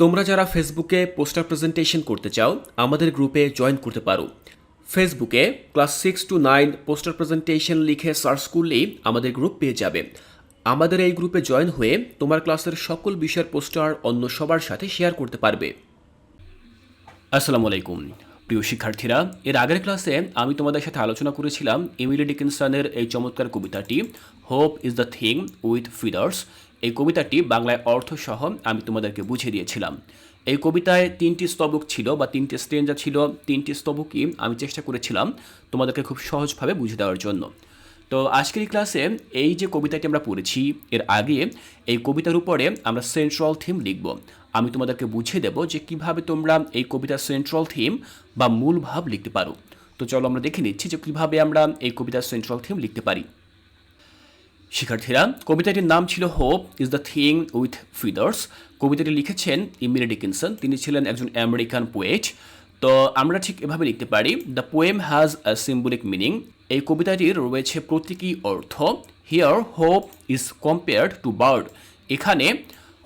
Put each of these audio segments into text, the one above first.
তোমরা যারা ফেসবুকে পোস্টার প্রেজেন্টেশন করতে চাও, আমাদের গ্রুপে জয়েন করতে পারো। ফেসবুকে class six to nine poster presentation লিখে সার্চ করলেই আমাদের গ্রুপ পেয়ে যাবে। আমাদের এই গ্রুপে জয়েন হয়ে তোমার ক্লাসের সকল বিষয়ের পোস্টার অন্য সবার সাথে শেয়ার করতে পারবে। আসসালামু আলাইকুম প্রিয় শিক্ষার্থীরা, এর আগের ক্লাসে আমি তোমাদের সাথে আলোচনা করেছিলাম এমিলি ডিকিনসনের এই চমৎকার কবিতাটি hope is the thing with feathers এই কবিতাটি বাংলায় অর্থ সহ আমি তোমাদেরকে বুঝিয়ে দিয়েছিলাম। এই কবিতায় তিনটি স্তবক ছিল বা তিনটি স্ট্রেঞ্জা ছিল। তিনটি স্তবকই আমি চেষ্টা করেছিলাম তোমাদেরকে খুব সহজভাবে বুঝে দেওয়ার জন্য। তো আজকের ক্লাসে এই যে কবিতাটি আমরা পড়েছি, এর আগে এই কবিতার উপরে আমরা সেন্ট্রাল থিম লিখব। আমি তোমাদেরকে বুঝিয়ে দেব যে কীভাবে তোমরা এই কবিতার সেন্ট্রাল থিম বা মূল ভাব লিখতে পারো। তো চলো আমরা দেখে নিচ্ছি যে কীভাবে আমরা এই কবিতার সেন্ট্রাল থিম লিখতে পারি। শিক্ষার্থীরা, কবিতাটির নাম ছিল hope is the thing with feathers কবিতাটি লিখেছেন ইমিলি ডিকিনসন তিনি ছিলেন একজন আমেরিকান পোয়েট তো আমরা ঠিক এভাবে লিখতে পারি the poem has a symbolic meaning এই কবিতাটির রয়েছে প্রতীকী অর্থ। Here hope is compared to bird এখানে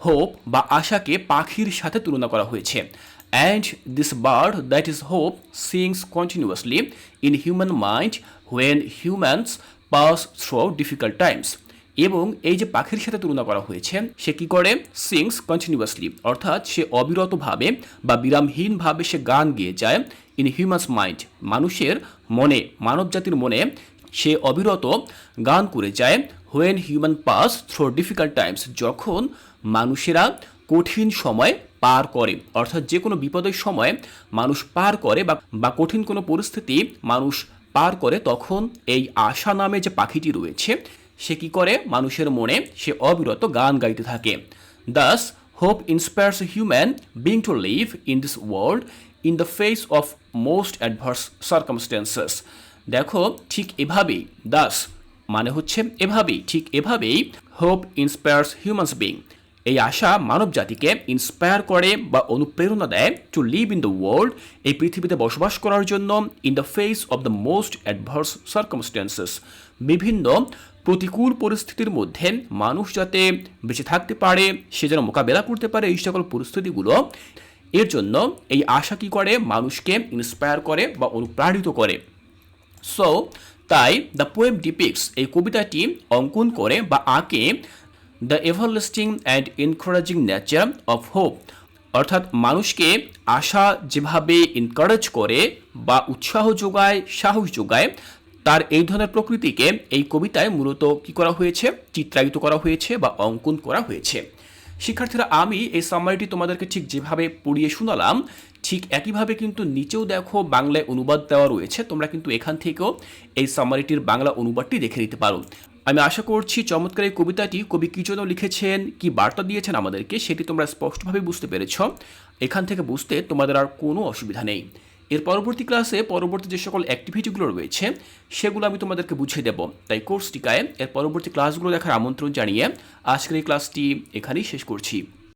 হোপ বা আশাকে পাখির সাথে তুলনা করা হয়েছে। And this bird that is hope sings continuously in human mind when humans pass through difficult times এবং এই যে পাখির সাথে তুলনা করা হয়েছে, সে কি করে? সিংস কন্টিনিউয়াসলি অর্থাৎ সে অবিরতভাবে বা বিরামহীনভাবে সে গান গেয়ে যায় ইন হিউম্যানস মাইন্ড মানুষের মনে, মানব জাতির মনে সে অবিরত গান করে যায় when human pass through difficult times যখন মানুষেরা কঠিন সময় পার করে। অর্থাৎ যে কোনো বিপদের সময় মানুষ পার করে বা বা কঠিন কোনো পরিস্থিতি মানুষ পার করে তখন এই আশা নামে যে পাখিটি রয়েছে, সে কি করে? মানুষের মনে সে অবিরত গান গাইতে থাকে। Thus hope inspires human being to live in this world in the face of most adverse circumstances দেখো, ঠিক এভাবেই দাস মানে হচ্ছে এভাবেই, ঠিক এভাবেই হোপ ইন্সপায়ার্স হিউম্যানস বিং এই আশা মানব জাতিকে ইন্সপায়ার করে বা অনুপ্রেরণা দেয় to live in the world এই পৃথিবীতে বসবাস করার জন্য in the face of the most adverse circumstances বিভিন্ন প্রতিকূল পরিস্থিতির মধ্যে মানুষ যাতে বেঁচে থাকতে পারে, সে যেন মোকাবেলা করতে পারে এই সকল পরিস্থিতিগুলো, এর জন্য এই আশা কি করে? মানুষকে ইন্সপায়ার করে বা অনুপ্রাণিত করে। সো তাই দ্য পোয়েম ডিপিক্স এই কবিতাটি অঙ্কন করে বা আঁকে the everlasting and encouraging nature of hope অর্থাৎ মানুষকে আশা যেভাবে এনকারেজ করে বা উৎসাহ যোগায়, সাহস যোগায়, তার এই ধরনের প্রকৃতিকে এই কবিতায় মূলত কি করা হয়েছে? চিত্রায়িত করা হয়েছে বা অঙ্কন করা হয়েছে। শিক্ষার্থীরা, আমি এই সামারিটি তোমাদেরকে ঠিক যেভাবে পড়িয়ে শোনালাম, ঠিক একইভাবে কিন্তু নিচেও দেখো বাংলায় অনুবাদ দেওয়া রয়েছে, তোমরা কিন্তু এখান থেকেও এই সামারিটির বাংলা অনুবাদটি দেখে নিতে পারো। আমি আশা করছি চমৎকার এই কবিতাটি কবি কী জন্য লিখেছেন, কি বার্তা দিয়েছেন আমাদেরকে সেটি তোমরা স্পষ্টভাবে বুঝতে পেরেছ। এখান থেকে বুঝতে তোমাদের আর কোনো অসুবিধা নেই। এর পরবর্তী ক্লাসে পরবর্তী যে সকল অ্যাক্টিভিটিগুলো রয়েছে, সেগুলো আমি তোমাদেরকে বুঝিয়ে দেব। তাই কোর্সটিকায় এর পরবর্তী ক্লাসগুলো দেখার আমন্ত্রণ জানিয়ে আজকের এই ক্লাসটি এখানেই শেষ করছি।